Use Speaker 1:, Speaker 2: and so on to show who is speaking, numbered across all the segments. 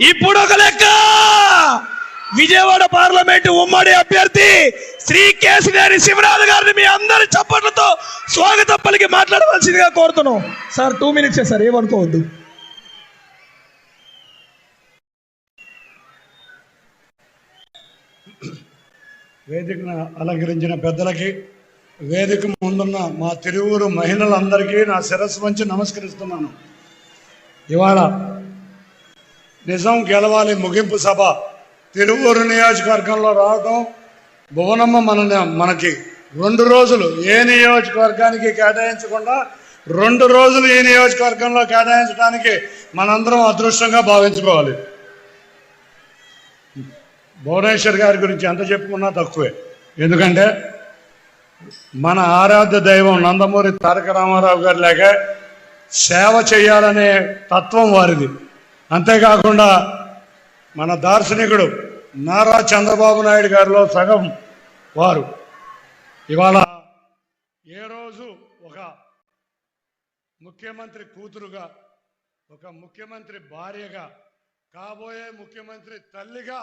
Speaker 1: ఇప్పుడు ఒక లెక్క. విజయవాడ పార్లమెంటు ఉమ్మడి అభ్యర్థి శ్రీ కేసినేని శివరాజు గారిని మీ అందరి చప్పట్లతో స్వాగతం పలికి మాట్లాడవలసిందిగా కోరుతున్నాం. సార్ టూ మినిట్సే సార్ ఏమనుకోవద్దు.
Speaker 2: వేదికను అలంకరించిన పెద్దలకి వేదిక ముందున్న మా తిరువురు మహిళలందరికీ నా శిరస్సు వంచి నమస్కరిస్తున్నాను. ఇవాళ నిజం గెలవాలి ముగింపు సభ. తిరువూరు నియోజకవర్గంలో రావడం భువనమ్మ మన మనకి రెండు రోజులు ఏ నియోజకవర్గానికి కేటాయించకుండా రెండు రోజులు ఈ నియోజకవర్గంలో కేటాయించడానికి మనందరం అదృష్టంగా భావించుకోవాలి. భువనేశ్వర్ గారి గురించి ఎంత చెప్పుకున్నా తక్కువే. ఎందుకంటే మన ఆరాధ్య దైవం నందమూరి తారక రామారావు గారి లేక సేవ చేయాలనే తత్వం వారిది. అంతేకాకుండా మన దార్శనికుడు నారా చంద్రబాబు నాయుడు గారిలో సగం వారు. ఇవాళ ఏ రోజు ఒక ముఖ్యమంత్రి కూతురుగా ఒక ముఖ్యమంత్రి భార్యగా కాబోయే ముఖ్యమంత్రి తల్లిగా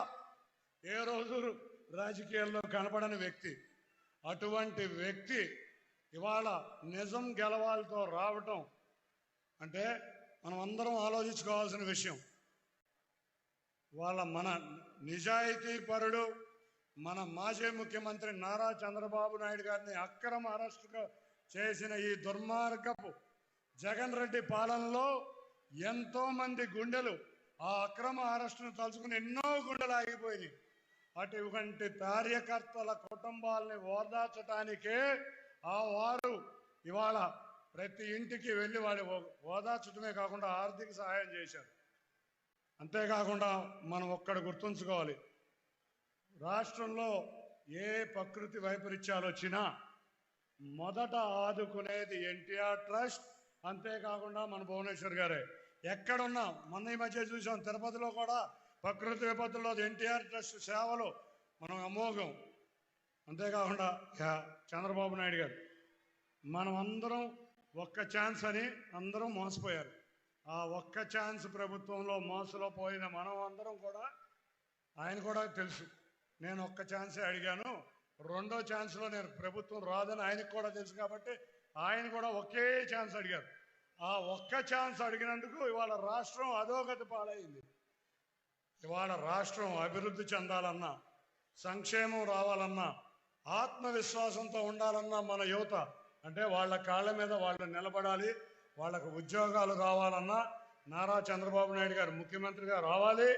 Speaker 2: ఏ రోజు రాజకీయాల్లో కనపడని వ్యక్తి అటువంటి వ్యక్తి ఇవాళ నిజం గెలవాలతో రావటం అంటే మనం అందరం ఆలోచించుకోవాల్సిన విషయం. వాళ్ళ మన నిజాయితీ పరుడు మన మాజీ ముఖ్యమంత్రి నారా చంద్రబాబు నాయుడు గారిని అక్రమ అరెస్టుగా చేసిన ఈ దుర్మార్గపు జగన్ రెడ్డి పాలనలో ఎంతోమంది గుండెలు ఆ అక్రమ అరెస్టును తలుచుకుని ఎన్నో గుండెలు ఆగిపోయినాయి. అటువంటి కార్యకర్తల కుటుంబాలని ఓదార్చడానికే ఆ వారు ఇవాళ ప్రతి ఇంటికి వెళ్ళి వాడి ఓ- ఓదార్చడమే కాకుండా ఆర్థిక సహాయం చేశారు అంతేకాకుండా మనం ఒక్కడ గుర్తుంచుకోవాలి. రాష్ట్రంలో ఏ ప్రకృతి వైపరీత్యాలు వచ్చినా మొదట ఆదుకునేది ఎన్టీఆర్ ట్రస్ట్ అంతేకాకుండా మన భువనేశ్వర్ గారే. ఎక్కడున్నా మొన్న ఈ మధ్య చూసాం తిరుపతిలో కూడా ప్రకృతి విపత్తుల్లో ఎన్టీఆర్ ట్రస్ట్ సేవలు మనం అమోఘం. అంతేకాకుండా యా, చంద్రబాబు నాయుడు గారు. మనం అందరం ఒక్క ఛాన్స్ అని అందరం మోసపోయారు. ఆ ఒక్క ఛాన్స్ ప్రభుత్వంలో మోసలో పోయిన మనం అందరం కూడా ఆయన కూడా తెలుసు. నేను ఒక్క ఛాన్సే అడిగాను. రెండో ఛాన్స్లో నేను ప్రభుత్వం రాదని ఆయనకు కూడా తెలుసు కాబట్టి ఆయన కూడా ఒకే ఛాన్స్ అడిగారు. ఆ ఒక్క ఛాన్స్ అడిగినందుకు ఇవాళ రాష్ట్రం అధోగతి పాలైంది. ఇవాళ రాష్ట్రం అభివృద్ధి చెందాలన్నా సంక్షేమం రావాలన్నా ఆత్మవిశ్వాసంతో ఉండాలన్నా మన యువత అంటే వాళ్ళ కాళ్ళ మీద వాళ్ళు నిలబడాలి వాళ్ళకు ఉద్యోగాలు రావాలన్నా నారా చంద్రబాబు నాయుడు గారు ముఖ్యమంత్రిగా రావాలి.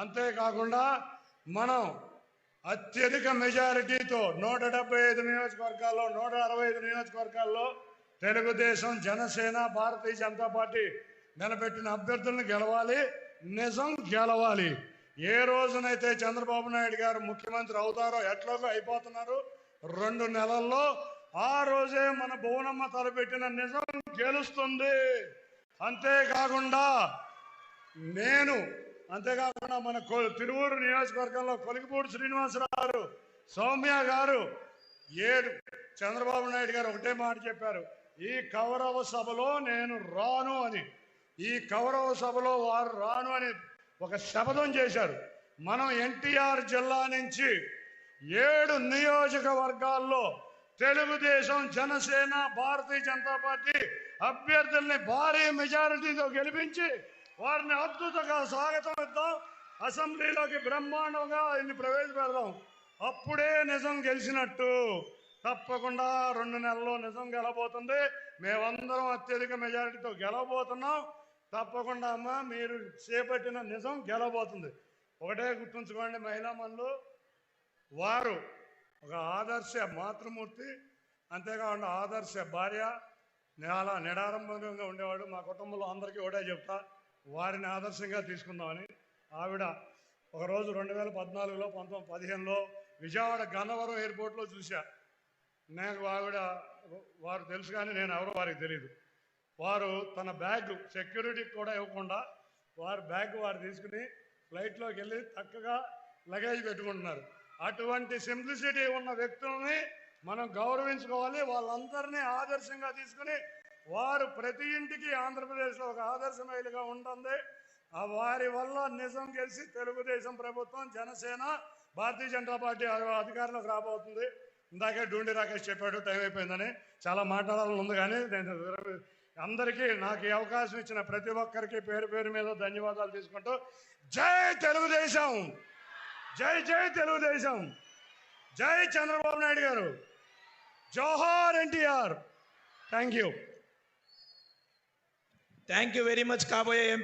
Speaker 2: అంతేకాకుండా మనం అత్యధిక మెజారిటీతో నూట డెబ్బై ఐదు నియోజకవర్గాల్లో నూట అరవై ఐదు నియోజకవర్గాల్లో తెలుగుదేశం జనసేన భారతీయ జనతా పార్టీ నిలబెట్టిన అభ్యర్థులను గెలవాలి నిజం గెలవాలి. ఏ రోజునైతే చంద్రబాబు నాయుడు గారు ముఖ్యమంత్రి అవుతారో ఎట్లాగో అయిపోతున్నారు. రెండు నెలల్లో ఆ రోజే మన భువనమ్మ తలపెట్టిన నిజం గెలుస్తుంది. అంతేకాకుండా నేను అంతేకాకుండా మన కొ- తిరువూరు నియోజకవర్గంలో కొలిగిపూడి శ్రీనివాసరావు సౌమ్య గారు ఏడు చంద్రబాబు నాయుడు గారు ఒకటే మాట చెప్పారు. ఈ కౌరవ సభలో నేను రాను అని. ఈ కౌరవ సభలో వారు రాను అని ఒక శపథం చేశారు. మనం ఎన్టీఆర్ జిల్లా నుంచి ఏడు నియోజకవర్గాల్లో తెలుగుదేశం జనసేన భారతీయ జనతా పార్టీ అభ్యర్థుల్ని భారీ మెజారిటీతో గెలిపించి వారిని అద్భుతంగా స్వాగతం ఇద్దాం. అసెంబ్లీలోకి బ్రహ్మాండంగా ఆయన్ని ప్రవేశపెడదాం. అప్పుడే నిజం గెలిచినట్టు. తప్పకుండా రెండు నెలల్లో నిజం గెలబోతుంది. మేమందరం అత్యధిక మెజారిటీతో గెలవబోతున్నాం తప్పకుండా అమ్మ మీరు చేపట్టిన నిజం గెలబోతుంది. ఒకటే గుర్తుంచుకోండి మహిళా మనులు వారు ఒక ఆదర్శ మాతృమూర్తి అంతేకాకుండా ఆదర్శ భార్య చాలా నిడారంభంగా ఉండేవాడు. మా కుటుంబంలో అందరికీ ఒకటే చెప్తా వారిని ఆదర్శంగా తీసుకుందామని. ఆవిడ ఒకరోజు రెండు వేల పద్నాలుగులో పంతొమ్మిది పదిహేనులో విజయవాడ గన్నవరం ఎయిర్పోర్ట్లో చూశా. నాకు ఆవిడ వారు తెలుసు కానీ నేను ఎవరో వారికి తెలియదు వారు తన బ్యాగ్ సెక్యూరిటీకి కూడా ఇవ్వకుండా వారి బ్యాగ్ వారు తీసుకుని ఫ్లైట్లోకి వెళ్ళి చక్కగా లగేజ్ పెట్టుకుంటున్నారు. అటువంటి సింప్లిసిటీ ఉన్న వ్యక్తుల్ని మనం గౌరవించుకోవాలి. వాళ్ళందరినీ ఆదర్శంగా తీసుకుని వారు ప్రతి ఇంటికి ఆంధ్రప్రదేశ్లో ఒక ఆదర్శ మహిళగా ఉంటుంది. ఆ వారి వల్ల నిజం గెలిచి తెలుగుదేశం ప్రభుత్వం జనసేన భారతీయ జనతా పార్టీ అధికారంలోకి రాబోతుంది. ఇందాకే డూండి రాకేష్ చెప్పాడు టైం అయిపోయిందని. చాలా మాట్లాడాలని ఉంది కానీ నేను అందరికీ నాకు ఈ అవకాశం ఇచ్చిన ప్రతి ఒక్కరికి పేరు పేరు మీద ధన్యవాదాలు తీసుకుంటూ జై తెలుగుదేశం! జై జై తెలుగుదేశం. జై చంద్రబాబు నాయుడు గారు. జోహార్ NTR. Thank you.
Speaker 1: Thank you very much కాబోయే